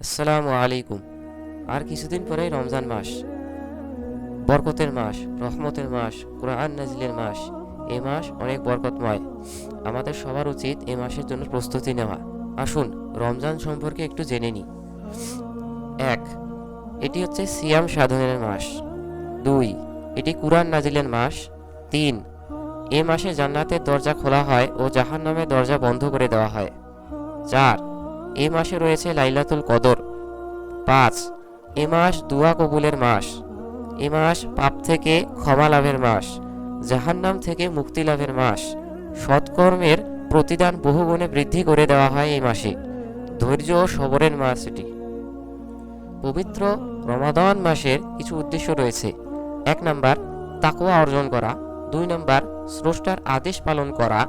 আসসালামু আলাইকুম। আর কিছুদিন পরেই রমজান মাস। বরকতের মাস, রহমতের মাস, কোরআন নাজিলের মাস, এ মাস অনেক বরকতময়। আমাদের সবার উচিত এ মাসের জন্য প্রস্তুতি নেওয়া। আসুন, রমজান সম্পর্কে একটু জেনে নিই। এক, এটি হচ্ছে সিয়াম সাধনের মাস। দুই, এটি কুরআন নাজিলের মাস। তিন, এ মাসে জান্নাতের দরজা খোলা হয় ও জাহান্নামের দরজা বন্ধ করে দেওয়া হয়। চার এ মাসে রয়েছে লাইলাতুল কদর। পাঁচ, এ মাস দুয়া কবুলের মাস। এ মাস পাপ থেকে ক্ষমা লাভের মাস। জাহান্নাম থেকে মুক্তি লাভের মাস। সৎকর্মের প্রতিদান বহুগুণে বৃদ্ধি করে দেওয়া হয় এই মাসে। ধৈর্য ও সবরের মাস এটি। পবিত্র রমাদান মাসের কিছু উদ্দেশ্য রয়েছে। এক নাম্বার, তাকওয়া অর্জন করা। দুই নাম্বার, স্রষ্টার আদেশ পালন করা।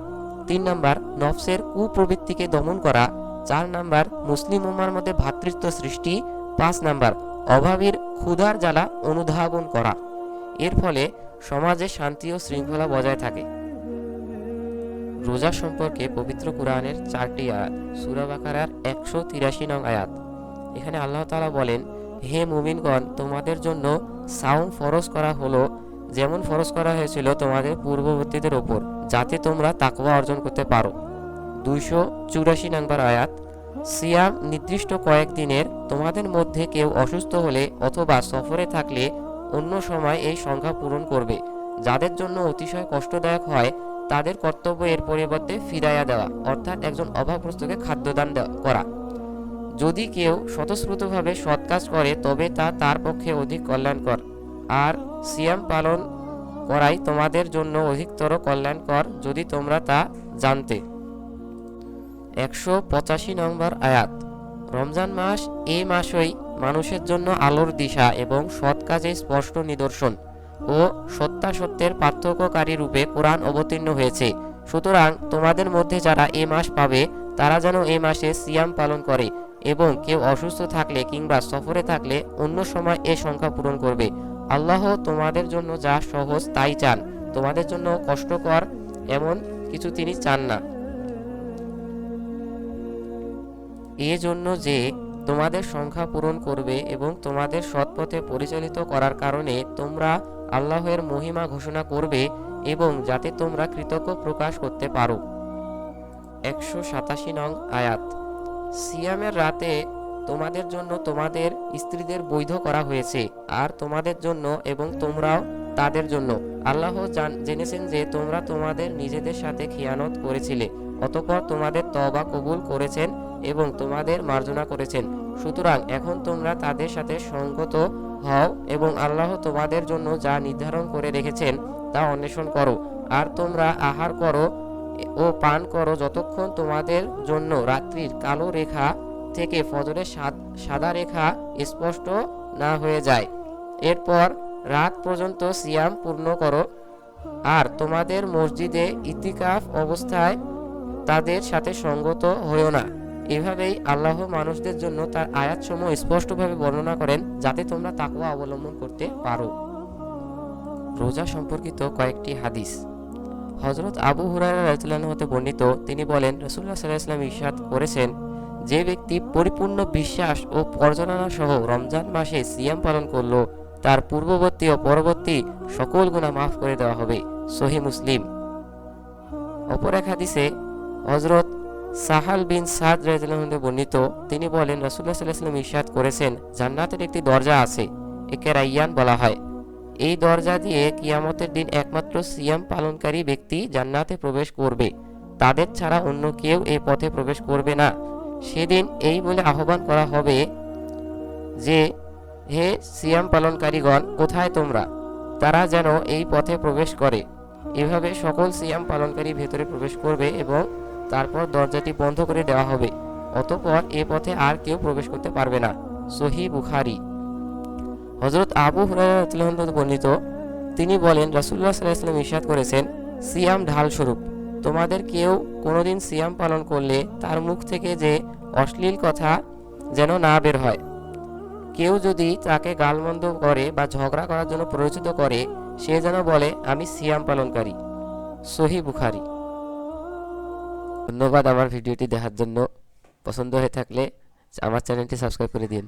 তিন নাম্বার, নফসের কুপ্রবৃত্তিকে দমন করা। চার নাম্বার, মুসলিম উম্মার মধ্যে ভ্রাতৃত্ব সৃষ্টি। পাঁচ নাম্বার, অভাবীর ক্ষুধার জ্বালা অনুধাবন করা। এর ফলে সমাজে শান্তি ও শৃঙ্খলা বজায় থাকে। রোজা সম্পর্কে পবিত্র কোরআনের চারটি আয়াত, সূরা বাকারার একশো তিরাশি নং আয়াত। এখানে আল্লাহ তালা বলেন, হে মুমিনগণ, তোমাদের জন্য সাউম ফরজ করা হলো, যেমন ফরজ করা হয়েছিল তোমাদের পূর্ববর্তীদের ওপর, যাতে তোমরা তাকওয়া অর্জন করতে পারো। দুইশো চুরাশি নম্বর আয়াত, সিয়াম নির্দিষ্ট কয়েকদিনের তোমাদের মধ্যে কেউ অসুস্থ হলে অথবা সফরে থাকলে অন্য সময় এই সংখ্যা পূরণ করবে। যাদের জন্য অতিশয় কষ্টদায়ক হয়, তাদের কর্তব্য এর পরিবর্তে ফিরাইয়া দেওয়া, অর্থাৎ একজন অভাবগ্রস্তকে খাদ্যদান করা। যদি কেউ স্বতঃস্ফূর্তভাবে সৎ কাজ করে, তবে তা তার পক্ষে অধিক কল্যাণকর। আর সিয়াম পালন করাই তোমাদের জন্য অধিকতর কল্যাণকর যদি তোমরা তা জানতে। একশো পঁচাশি নম্বর আয়াত। রমজান মাস এই মাসই মানুষের জন্য আলোর দিশা এবং সৎ কাজে স্পষ্ট নিদর্শন ও সত্যাসত্যের পার্থক্যকারী রূপে কোরআন অবতীর্ণ হয়েছে। সুতরাং তোমাদের মধ্যে যারা এ মাস পাবে, তারা যেন এ মাসে সিয়াম পালন করে এবং কেউ অসুস্থ থাকলে কিংবা সফরে থাকলে অন্য সময় এ সংখ্যা পূরণ করবে। আল্লাহ তোমাদের জন্য যা সহজ তাই চান। তোমাদের জন্য কষ্টকর এমন কিছু তিনি চান না। এজন্য যে তোমাদের সংখ্যা পূরণ করবে এবং তোমাদের সৎপথে পরিচালিত করার কারণে তোমরা আল্লাহের মহিমা ঘোষণা করবে এবং যাতে তোমরা কৃতজ্ঞ প্রকাশ করতে পারো। একশো সাতাশি নং আয়াত। সিয়ামের রাতে তোমাদের জন্য তোমাদের স্ত্রীদের বৈধ করা হয়েছে, আর তোমাদের জন্য এবং তোমরাও তাদের জন্য। আল্লাহ জেনেছেন যে তোমরা তোমাদের নিজেদের সাথে খিয়ানত করেছিলে। অতঃপর তোমাদের তবা কবুল করেছেন এবং তোমাদের মার্জনা করেছেন। সুতরাং এখন তোমরা তাদের সাথে সঙ্গত হও এবং আল্লাহ তোমাদের জন্য যা নির্ধারণ করে রেখেছেন তা অন্বেষণ করো। আর তোমরা আহার করো ও পান করো যতক্ষণ তোমাদের জন্য রাত্রির কালো রেখা থেকে ফজরের সাদ- রেখা স্পষ্ট না হয়ে যায়। এরপর রাত পর্যন্ত সিয়াম পূর্ণ করো। আর তোমাদের মসজিদে ইতিকাফ অবস্থায় তাদের সাথে সঙ্গত হয়েও না। এভাবেই আল্লাহ মানুষদের জন্য তার আয়াতসমূহ স্পষ্টভাবে বর্ণনা করেন, যাতে তোমরা তাকওয়া অবলম্বন করতে পারো। রোজা সম্পর্কিত কয়েকটি হাদিস। হজরত আবু রাদিয়াল্লাহু হতে বর্ণিত, তিনি বলেন, রাসূলুল্লাহ সাল্লাল্লাহু আলাইহি ওয়াসাল্লাম ইরশাদ করেছেন, যে ব্যক্তি পরিপূর্ণ বিশ্বাস ও পর্যটনা সহ রমজান মাসে সিয়াম পালন করল, তার পূর্ববর্তী ও পরবর্তী সকল গুনাহ মাফ করে দেওয়া হবে। সহি মুসলিম। অপর এক হাদিসে হজরত সাহাল বিন সাদ আনহু বর্ণিত, তিনি বলেন সাল্লাল্লাহু আলাইহি ওয়াসাল্লাম করেছেন, জান্নাতের একটি দরজা আছে, একে রাইয়ান বলা হয়। এই দরজা দিয়ে কিয়ামতের দিন একমাত্র সিয়াম পালনকারী ব্যক্তি জান্নাতে প্রবেশ করবে। তাদের ছাড়া অন্য কেউ এই পথে প্রবেশ করবে না। সেদিন এই বলে আহ্বান করা হবে যে, হে সিয়াম পালনকারীগণ, কোথায় তোমরা? তারা যেন এই পথে প্রবেশ করে। এভাবে সকল সিয়াম পালনকারী ভেতরে প্রবেশ করবে এবং তারপর দরজাটি বন্ধ করে দেওয়া হবে। অতঃপর এ পথে আর কেউ প্রবেশ করতে পারবে না। সহি বুখারি। হজরত আবু হুরায়রা বর্ণিত, তিনি বলেন, রাসূলুল্লাহ সাল্লাল্লাহু আলাইহি ওয়াসাল্লাম ইরশাদ করেছেন, সিয়াম ঢাল স্বরূপ তোমাদের কেউ কোনোদিন সিয়াম পালন করলে তার মুখ থেকে যে অশ্লীল কথা যেন না বের হয়। কেউ যদি তাকে গালমন্দ করে বা ঝগড়া করার জন্য প্ররোচিত করে, সে যেন বলে, আমি সিয়াম পালনকারী। সহি বুখারি। ধন্যবাদ আমার ভিডিওটি দেখার জন্য। পছন্দ হয়ে থাকলে আমার চ্যানেলটি সাবস্ক্রাইব করে দিন।